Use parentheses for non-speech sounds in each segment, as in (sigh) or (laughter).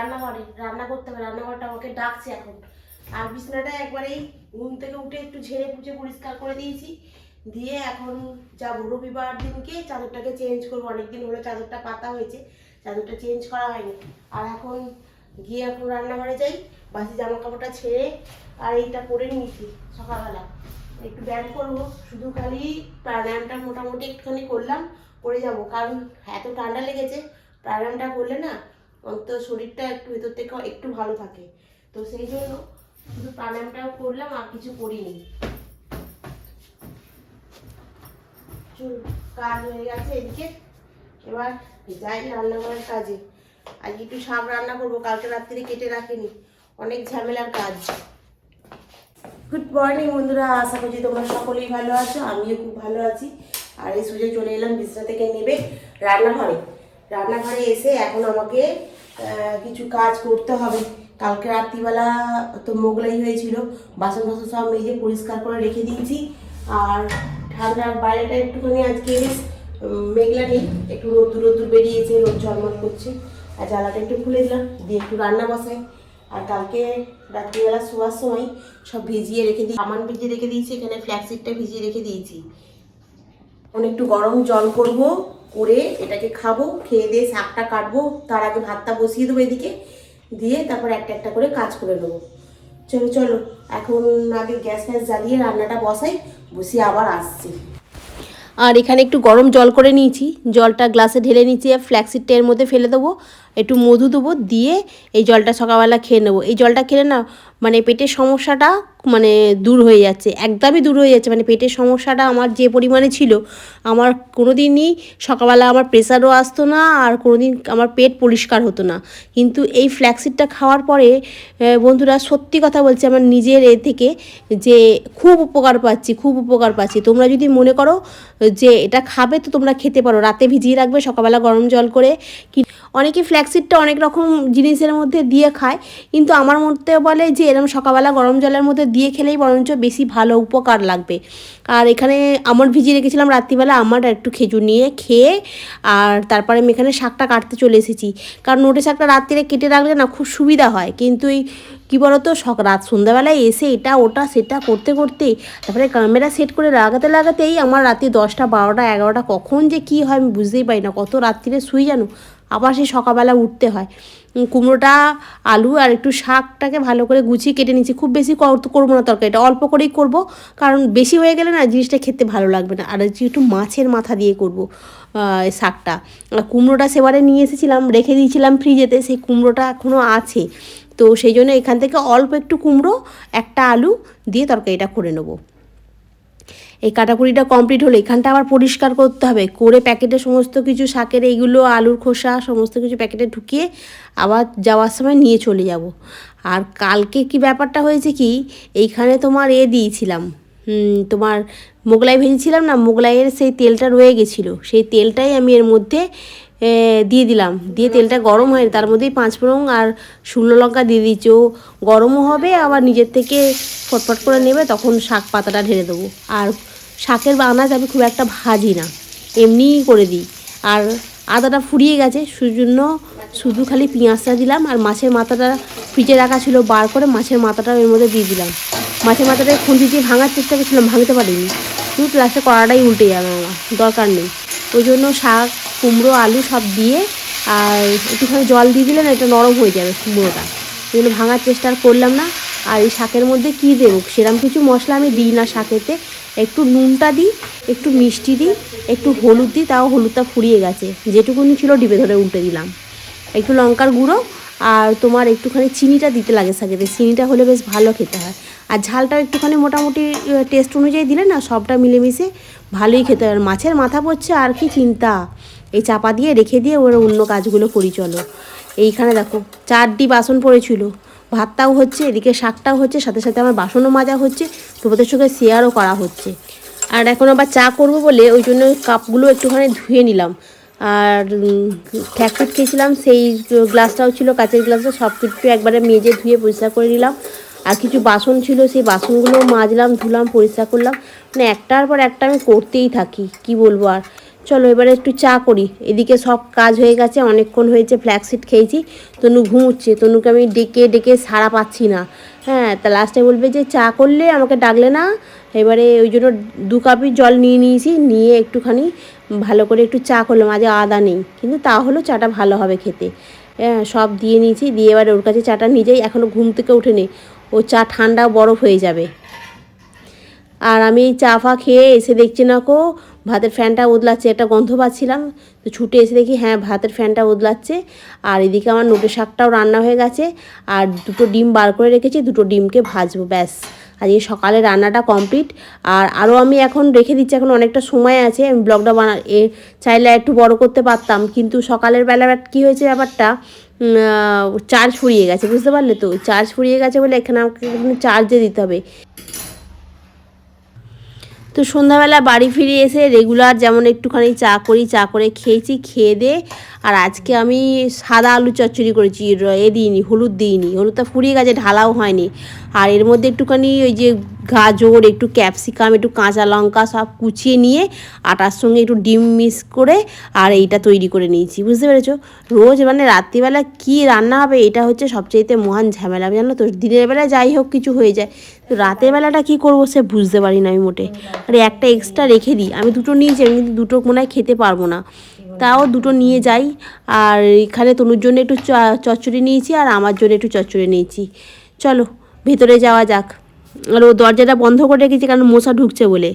রান্নাঘরে, রান্না করতে হবে, রান্নাঘরটা আমাকে ডাকছে এখন। আর বিছানাটা একবারেই ঘুম থেকে উঠে একটু ঝেড়ে পুছে পরিষ্কার করে দিয়েছি। দিয়ে এখন যাব। রবিবার দিনকে চাদরটাকে চেঞ্জ করব। অনেকদিন হলো চাদরটা পাতা হয়েছে, চাদরটা চেঞ্জ করা হয়নি। আর এখন গিয়ে এখন রান্নাঘরে যাই, বাসি জামা কাপড়টা ছেড়ে আর এইটা পরে নিয়েছি সকালবেলা। একটু ব্যায়াম করব, শুধু খালি প্রাণায়ামটা মোটামুটি একটুখানি করলাম, করে যাব। কারণ এত ঠান্ডা লেগেছে, প্রাণায়ামটা করলে না অন্তত শরীরটা একটু ভেতর থেকে একটু ভালো থাকে। তো সেই জন্য শুধু প্রাণায়ামটাও করলাম আর কিছু করিনি। চুল, কাজ হয়ে গেছে এদিকে। এবার যাই রান্নাঘরের কাজে। আজকে একটু শাক রান্না করব, কালকে রাত্রি কেটে রাখিনি। অনেক ঝামেলার কাজ। গুড মর্নিং বন্ধুরা, আশা করছি তোমরা সকলেই ভালো আছো, আমিও খুব ভালো আছি। আর এই সুযোগ চলে এলাম বিছনা থেকে নেবে রান্নাঘরে। রান্নাঘরে এসে এখন আমাকে কিছু কাজ করতে হবে। কালকে রাত্রিবেলা তো মোগলাই হয়েছিল বাসন বাসন সব মেজে পরিষ্কার করে রেখে দিয়েছি। আর ঠান্ডার বাইরেটা একটুখানি আজকে মেঘলা নেই, একটু রোদ্দুর রোদ্দুর বেরিয়েছে, রোদ ঝলমল করছে। আর জ্বালাটা একটু খুলে দিলাম, দিয়ে একটু রান্না বসাই। আর কালকে রাত্রিবেলা শোয়ার সময় সব ভিজিয়ে রেখে দিই সামান ভিজিয়ে রেখে দিয়েছি, এখানে ফ্ল্যাক্সিডটা ভিজিয়ে রেখে দিয়েছি। এখন একটু গরম জল করব। করে এটাকে খাব, খেয়ে দিয়ে শাকটা কাটবো, তার আগে ভাতটা বসিয়ে দেবো এদিকে, দিয়ে তারপর একটা একটা করে কাজ করে নেব। চলো চলো, এখন আগে গ্যাস ফ্যাস জ্বালিয়ে রান্নাটা বসাই বসিয়ে আবার আসছি। আর এখানে একটু গরম জল করে নিয়েছি, জলটা গ্লাসে ঢেলে নিয়েছি, আর ফ্ল্যাক্সিডটা এর মধ্যে ফেলে দেবো। একটু মধু দেবো, দিয়ে এই জলটা সকালবেলা খেয়ে নেব। এই জলটা খেলে না মানে পেটের সমস্যাটা মানে দূর হয়ে যাচ্ছে, একদমই দূর হয়ে যাচ্ছে। মানে পেটের সমস্যাটা আমার যে পরিমাণে ছিল, আমার কোনো দিনই সকালবেলা আমার প্রেশারও আসতো না, আর কোনো দিন আমার পেট পরিষ্কার হতো না। কিন্তু এই ফ্ল্যাক্সিডটা খাওয়ার পরে বন্ধুরা সত্যি কথা বলছি, আমার নিজের এ থেকে যে খুব উপকার পাচ্ছি, খুব উপকার পাচ্ছি। তোমরা যদি মনে করো যে এটা খাবে তো তোমরা খেতে পারো, রাতে ভিজিয়ে রাখবে সকালবেলা গরম জল করে। কি অনেকে ফ্ল্যাক্সিডটা অনেক রকম জিনিসের মধ্যে দিয়ে খায়। কিন্তু আমার মধ্যে বলে যে এরকম সকালবেলা গরম জলের মধ্যে দিয়ে খেলেই বরঞ্চ বেশি ভালো উপকার লাগবে। আর এখানে আমর ভিজিয়ে রেখেছিলাম রাত্রিবেলা, আমার একটু খেজুর নিয়ে খেয়ে আর তারপরে আমি এখানে শাকটা কাটতে চলে এসেছি। কারণ নোটে শাকটা রাত্রিরে কেটে রাখলে না খুব সুবিধা হয়। কিন্তু এই, কী বলতো, সক, রাত সন্ধ্যাবেলায় এসে এটা, ওটা, সেটা করতে করতে, তারপরে ক্যামেরা সেট করে লাগাতে লাগাতেই আমার রাতে দশটা, বারোটা, এগারোটা, কখন যে কী হয় আমি বুঝতেই পারি না। কত রাত্রিরে শুই জানো? আবার সেই সকালবেলা উঠতে হয়। কুমড়োটা, আলু আর একটু শাকটাকে ভালো করে গুছিয়ে কেটে নিচ্ছি খুব বেশি কর- করব না তরকারিটা, অল্প করেই করব। কারণ বেশি হয়ে গেলে না জিনিসটা খেতে ভালো লাগবে না। আর একটু মাছের মাথা দিয়ে করব শাকটা কুমড়োটা সেবারে নিয়ে এসেছিলাম, রেখে দিয়েছিলাম ফ্রিজেতে, সেই কুমড়োটা এখনও আছে। তো সেই জন্য এখান থেকে অল্প একটু কুমড়ো, একটা আলু দিয়ে তরকারিটা করে নেব। এই কাটাকুড়িটা কমপ্লিট হলো এখানটা আবার পরিষ্কার করতে হবে। করে প্যাকেটে সমস্ত কিছু, শাকের এইগুলো, আলুর খোসা, সমস্ত কিছু প্যাকেটে ঢুকিয়ে আবার যাওয়ার সময় নিয়ে চলে যাব। আর কালকে কি ব্যাপারটা হয়েছে কি, এইখানে তোমার এ দিয়েছিলাম তোমার মোগলাই ভেজেছিলাম না, মোগলাইয়ের সেই তেলটা রয়ে গেছিল। সেই তেলটাই আমি এর মধ্যে দিয়ে দিলাম। দিয়ে তেলটা গরম হয়, তার মধ্যেই পাঁচ ফোড়ন আর শুকনো লঙ্কা দিয়ে দিচ্ছি ও গরমও হবে, আবার নিজের থেকে ফটফট করে নেবে, তখন শাক পাতাটা ঢেলে দেবো। আর শাকের আনাজ আমি খুব একটা ভাজি না, এমনিই করে দিই। আর আদাটা ফুরিয়ে গেছে, সেজন্য শুধু খালি পেঁয়াজটা দিলাম, আর মাছের মাথাটা ফ্রিজে রাখা ছিল বার করে মাছের মাথাটা এর মধ্যে দিয়ে দিলাম। মাছের মাথাটা খুন্তি দিয়ে ভাঙার চেষ্টা করছিলাম, ভাঙতে পারিনি। কিন্তু লাস্টে কড়াটাই উল্টে যাবে আমার, দরকার নেই। ওই জন্য শাক, কুমড়ো, আলু সব দিয়ে, আর একটুখানি জল দিয়ে দিলে না এটা নরম হয়ে যাবে কুমড়োটা। ওই জন্য ভাঙার চেষ্টা করলাম না। আর এই শাকের মধ্যে কী দেবো? সেরকম কিছু মশলা আমি দিই না শাকেতে। একটু নুনটা দিই, একটু মিষ্টি দিই, একটু হলুদ দিই, তাও হলুদটা ফুরিয়ে গেছে। যেটুকুনি ছিল ডিবে ধরে উল্টে দিলাম। একটু লঙ্কার গুঁড়ো আর তোমার একটুখানি চিনিটা দিতে লাগে শাকেতে চিনিটা হলে বেশ ভালো খেতে হয়। আর ঝালটা একটুখানি মোটামুটি টেস্ট অনুযায়ী দিলে না, সবটা মিলেমিশে ভালোই খেতে হয়। মাছের মাথা পড়ছে, আর কি চিন্তা। এই চাপা দিয়ে রেখে দিয়ে ওর অন্য কাজগুলো করি, চলো। এইখানে দেখো, চারটি বাসন পড়েছিল। ভাতটাও হচ্ছে, এদিকে শাকটাও হচ্ছে, সাথে সাথে আমার বাসনও মাজা হচ্ছে। তোমাদের সঙ্গে শেয়ারও করা হচ্ছে। আর এখন আবার চা করব বলে ওই জন্য কাপগুলো একটুখানি ধুয়ে নিলাম। আর ফ্যাকফিট খেয়েছিলাম, সেই গ্লাসটাও ছিল, কাঁচের গ্লাসটা সব কিছু একবারে মেজে ধুয়ে পরিষ্কার করে নিলাম। আর কিছু বাসন ছিল, সেই বাসনগুলো মাজলাম, ধুলাম, পরিষ্কার করলাম। মানে একটার পর একটা আমি করতেই থাকি, কি বলব আর। চলো, এবারে একটু চা করি। এদিকে সব কাজ হয়ে গেছে, অনেকক্ষণ হয়েছে ফ্ল্যাক্সিড খেয়েছি। তনু ঘুমুচ্ছে, তনুকে আমি ডেকে ডেকে সাড়া পাচ্ছি না। হ্যাঁ তা লাস্টে বলবে যে, চা করলে আমাকে ডাকলে না? এবারে ওই জন্য দু কাপই জল নিয়ে নিয়েছি, নিয়ে একটুখানি ভালো করে একটু চা করলাম, আজ আদা নেই। কিন্তু তাহলেও চাটা ভালো হবে খেতে। হ্যাঁ সব দিয়ে নিয়েছি, দিয়ে এবারে ওর কাছে চাটা নিজেই এখনও ঘুম থেকে ওঠেনি। ও চা ঠান্ডা বরফ হয়ে যাবে। আর আমি চা ফা খেয়ে এসে দেখছি না কো ভাতের ফ্যানটা উদলাচ্ছে একটা গন্ধ পাচ্ছিলাম। তো ছুটে এসে দেখি হ্যাঁ ভাতের ফ্যানটা উদলাচ্ছে আর এদিকে আমার নোটে শাকটাও রান্না হয়ে গেছে। আর দুটো ডিম বার করে রেখেছি, দুটো ডিমকে ভাজবো, ব্যাস। আজকে সকালে রান্নাটা কমপ্লিট। আর আরও আমি এখন রেখে দিচ্ছি, এখন অনেকটা সময় আছে। আমি ব্লগটা বানা, এ চাইলে একটু বড় করতে পারতাম, কিন্তু সকালের বেলা কী হয়েছে ব্যাপারটা? চার্জ ফুরিয়ে গেছে, বুঝতে পারলে তো? চার্জ ফুরিয়ে গেছে বলে এখানে আমাকে চার্জে দিতে হবে। তো সন্ধ্যাবেলা বাড়ি ফিরে এসে রেগুলার যেমন একটুখানি চা করি, চা করে খেয়েছি, খেয়ে দে আর আজকে আমি সাদা আলু চচ্চড়ি করেছি এ দিইনি, হলুদ দিইনি, হলুদটা ফুরিয়ে গেছে, ঢালাও হয়নি। আর এর মধ্যে একটুখানি ওই যে গাজর, একটু ক্যাপসিকাম, একটু কাঁচা লঙ্কা সব কুচিয়ে নিয়ে আটার সঙ্গে একটু ডিম মিক্স করে আর এইটা তৈরি করে নিয়েছি, বুঝতে পেরেছ? রোজ মানে রাত্রিবেলা কি রান্না হবে এটা হচ্ছে সবচেয়েতে মহান ঝামেলা, জানো তো? দিনের বেলা যাই হোক কিছু হয়ে যায়, তো রাতের বেলাটা কী করব সে বুঝতে পারি না আমি মোটে। আর একটা এক্সট্রা রেখে দিই, আমি দুটো নিয়েছি, আমি কিন্তু দুটো মনে হয় খেতে পারব না। তাও দুটো নিয়ে যাই, আর এখানে তনুর জন্য একটু চচ্চড়ি নিয়েছি আর আমার জন্য একটু চচ্চড়ি নিয়েছি। চলো, ভেতরে যাওয়া যাক। আর ও দরজাটা বন্ধ করে রেখেছে কারণ মশা ঢুকছে বলে।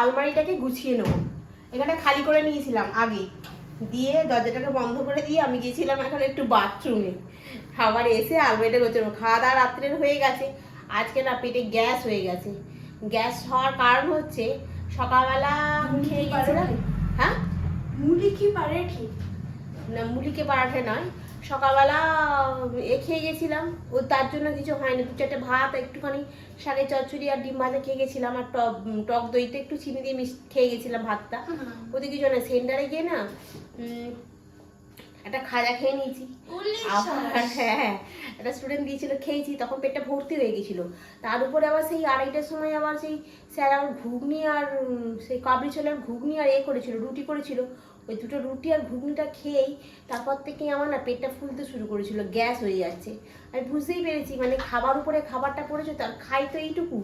আলমারিটাকে গুছিয়ে নেব। এখানে খালি করে নিয়েছিলাম আগে। দিয়ে দরজাটাকে বন্ধ করে দিয়ে আমি গিয়েছিলাম এখন একটু বাথরুমে। খাবার এসে আলমারিটা গোছানো খাওয়া দাওয়া রাত্রের হয়ে গেছে। আজকে না পেটে গ্যাস হয়ে গেছে। গ্যাস হওয়ার কারণ হচ্ছে সকালবেলা খেয়ে গেছিলাম হ্যাঁ? মুড়ি কি পারে ঠিক না মুড়িকে পারাঠে নয়। সকালবেলা এ খেয়ে গেছিলাম ও তার জন্য কিছু হয়নি। দু চারটে ভাত একটুখানি শাকের চচ্চড়ি আর ডিম ভাজা খেয়ে গেছিলাম আর টক টক দইতে একটু চিনি দিয়ে মিশ খেয়ে গেছিলাম ভাতটা। ওদের কিছু না সেন্টারে গিয়ে না একটা খাজা খেয়ে নিয়েছি। হ্যাঁ হ্যাঁ, একটা স্টুডেন্ট দিয়েছিল খেয়েছি তখন পেটটা ভর্তি হয়ে গেছিল। তার উপরে আবার সেই আড়াইটার সময় আবার সেই স্যার আমার ঘুগনি আর সেই কাবলি ছোলার ঘুগনি আর এ করেছিল রুটি করেছিল। ওই দুটো রুটি আর ঘুগনিটা খেয়েই তারপর থেকে আমার না পেটটা ফুলতে শুরু করেছিল গ্যাস হয়ে যাচ্ছে। আমি বুঝতেই পেরেছি মানে খাবার উপরে খাবারটা পড়েছে তার খাই তো এইটুকু।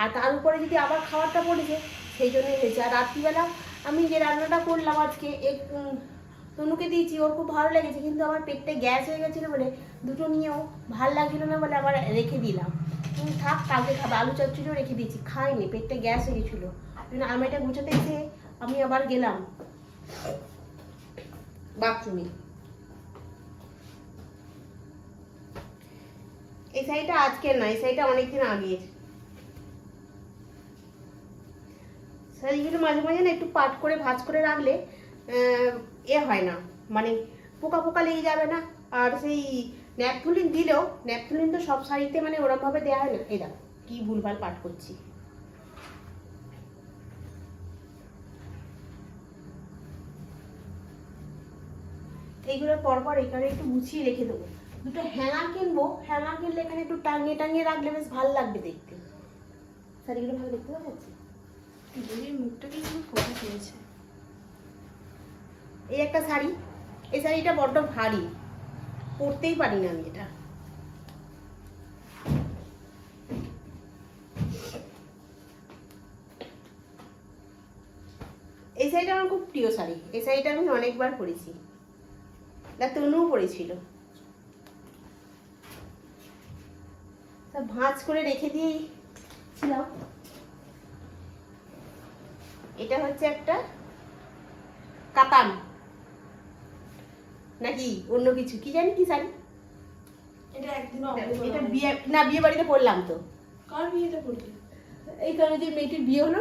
আর তার উপরে যদি আবার খাবারটা পড়েছে সেই জন্যই হয়েছে। আর রাত্রিবেলা আমি যে রান্নাটা করলাম আজকে এক তনুকে দিয়েছি, ওর খুব ভালো লেগেছে, কিন্তু আমার পেটটা গ্যাস হয়ে গেছিল বলে দুটো নিয়েও ভালো লাগছিল না বলে আবার রেখে দিলাম। থাক, কালকে খাবে। আলু চচ্চড়িও রেখে দিয়েছি, খাইনি, পেটটা গ্যাস হয়ে গেছিল। আলমারিটা গুছাতে এসে আমি আবার গেলাম। বাথরুমে। এই শাড়িটা আজকের না, এই শাড়িটা অনেকদিন আগের। শাড়িগুলো মাঝে মাঝে না একটু পাট করে ভাজ করে রাখলে এ হয় না। মানে পোকা পোকা লেগে যাবে না। আর সেই ন্যাপথুলিন দিলেও, ন্যাপথুলিন তো সব শাড়িতে মানে ওরমভাবে দেওয়া হয় না। এই দেখো, কি ভুলভাল পাঠ করছি। এইগুলোর পরপর এখানে একটু গুছিয়ে রেখে দেবো। দুটো হ্যাঙ্গার কিনবো। হ্যাঙ্গার কিনলে এখানে একটু টাঙিয়ে টাঙিয়ে রাখলে বেশ ভালো লাগবে দেখতে। শাড়িগুলো ভালো দেখতে পাওয়া যাচ্ছে? মুখটা কি খুব ফোকা পেয়েছে এই একটা শাড়ি, এই শাড়িটা বড্ড ভারী। পরতেই পারি না আমি এটা। এই শাড়িটা আমার খুব প্রিয় শাড়ি। এই শাড়িটা আমি অনেকবার পরেছি। না, তনুও পরেছিল। তা ভাঁজ করে রেখে দিয়েই ছিলাম এটা হচ্ছে একটা কাতান। নাকি অন্য কিছু? কি জানি কি শাড়ি এটা একদিন এটা বিয়ে না বিয়ে বাড়িতে পড়লাম তো। কার বিয়েতে পড়লি? এই কারণে যে মেয়েটির বিয়ে হলো।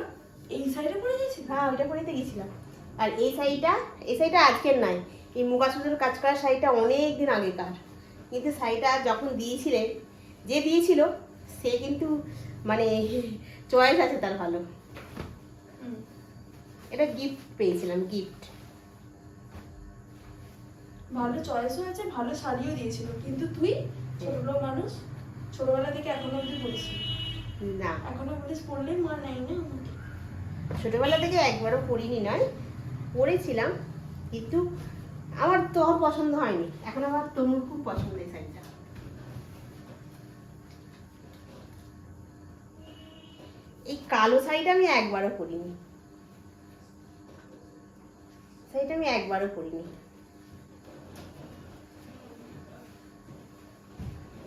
এই শাড়িটা পরে গেছি হ্যাঁ ওইটা পরেতে গেছিলাম। আর এই শাড়িটা এই শাড়িটা আজকের এই কাজ করা শাড়িটা অনেক দিন আগেকার। কিন্তু শাড়িটা যখন দিয়েছিলেন যে দিয়েছিল সে কিন্তু মানে (laughs) চয়েস আছে তার ভালো। এটা গিফট পেয়েছিলাম গিফট ভালো চয়েসও আছে ভালো শাড়িও দিয়েছিল। কিন্তু তুই ছোট মানুষ ছোটবেলা থেকে এখনও অব্দি পড়িস না। এখনও বলিস পড়লে মা নেই না আমাকে। ছোটবেলা থেকে একবারও পড়িনি নয় পড়েছিলাম কিন্তু আমার তোর পছন্দ হয়নি। এখন আমার তনুর খুব পছন্দ এই শাড়িটা। এই কালো শাড়িটা আমি একবারও পরিনি। শাড়িটা আমি একবারও পরিনি।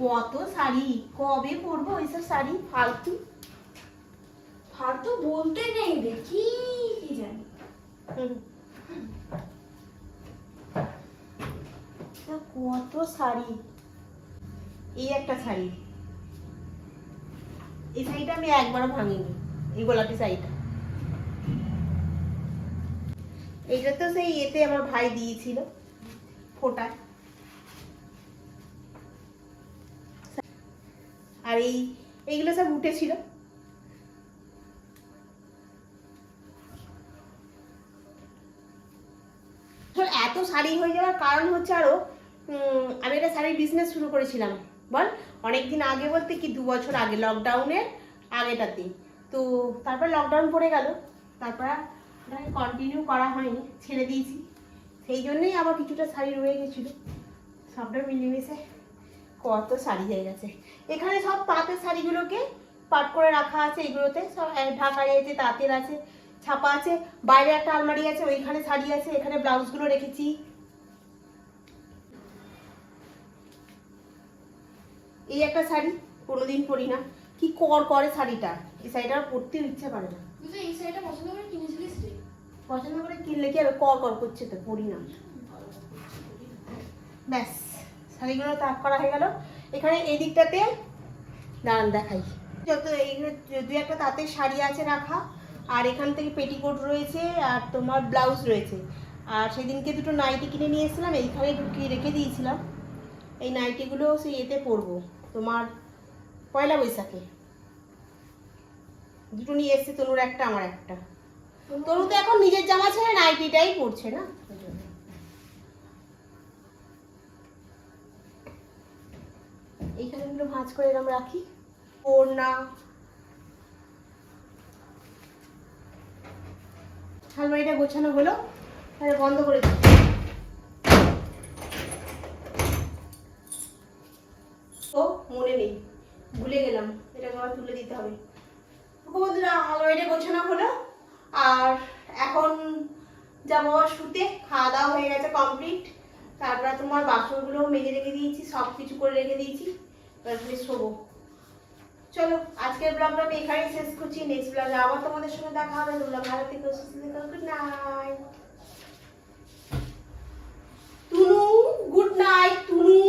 কত শাড়ি? কবে পরবো ওইসব শাড়ি? ফালতু। ফালতু বলতে নেই রে কি কি জানি। কত শাড়ি? এই একটা শাড়ি। এই শাড়িটা আমি একবারও ভাঙিনি এই গোলাপি শাড়িটা। এইটা তো সেই এতে আমার ভাই দিয়েছিল ফোটায়। আর এই, এইগুলো সব উঠেছিল এত শাড়ি হয়ে যাওয়ার কারণ হচ্ছে আরও আমি একটা শাড়ির বিজনেস শুরু করেছিলাম। বল, অনেকদিন আগে বলতে কি, দু বছর আগে লকডাউনের আগেটাতে। তো তারপর লকডাউন পড়ে গেল, তারপর কন্টিনিউ করা হয়নি, ছেড়ে দিয়েছি। সেই জন্যই আবার কিছুটা শাড়ি রয়ে গেছিল। সবটা মিলেমিশে কত শাড়ি হয়ে গেছে। এখানে সব তাঁতের শাড়িগুলোকে পাট করে রাখা আছে এগুলোতে। সব ঢাকায় আছে তাঁতের আছে ছাপা আছে বাইরে একটা আলমারি আছে ওইখানে শাড়ি আছে এখানে ব্লাউজগুলো রেখেছি। এই একটা শাড়ি কোনোদিন পরি না। কি কর করে শাড়িটা? এই শাড়িটা আর পরতেও ইচ্ছা করে না। এই শাড়িটা পছন্দ করে কিনেছিলিস পছন্দ করে কিনলে কি আর কর কর করছে তো পরি না। ব্যাস। শাড়িগুলো তাক করা হয়ে গেল। এখানে এই দিকটাতে দাঁড়ান দেখাই। যত এই দু একটা তাঁতের শাড়ি আছে রাখা আর এখান থেকে পেটিকোট রয়েছে আর তোমার ব্লাউজ রয়েছে। আর সেদিনকে দুটো নাইটি কিনে নিয়ে এসেছিলাম এইখানে ঢুকিয়ে রেখে দিয়েছিলাম। এই নাইটিগুলো সেই এতে পরবো তোমার পয়লা বৈশাখে। দুটো নিয়ে এসছে তনুর একটা আমার একটা। তনু তো এখন নিজের জামা ছেড়ে নাইটিটাই পরছে না ওই জন্য। এইখানে এগুলো ভাঁজ করে এরকম রাখি। ওড়না। আলমারিটা গোছানো হলো, তাহলে বন্ধ করে দিই। ও মনে নেই, ভুলে গেলাম, এটাকে আবার তুলে দিতে হবে। বন্ধুরা আলমারিটা গোছানো হলো, আর এখন যাব শুতে, খাওয়া দাওয়া হয়ে গেছে কমপ্লিট তারপরে তোমার বাসনগুলো মেজে রেখে দিয়েছি সব কিছু করে রেখে দিয়েছি। চলো, আজকের ব্লগটা আমি এখানেই শেষ করছি। নেক্সট ব্লগে আবার তোমাদের সঙ্গে দেখা হবে। তোমরা ভালো থেকে, সুস্থ থেকো good night Tunu good night Tunu.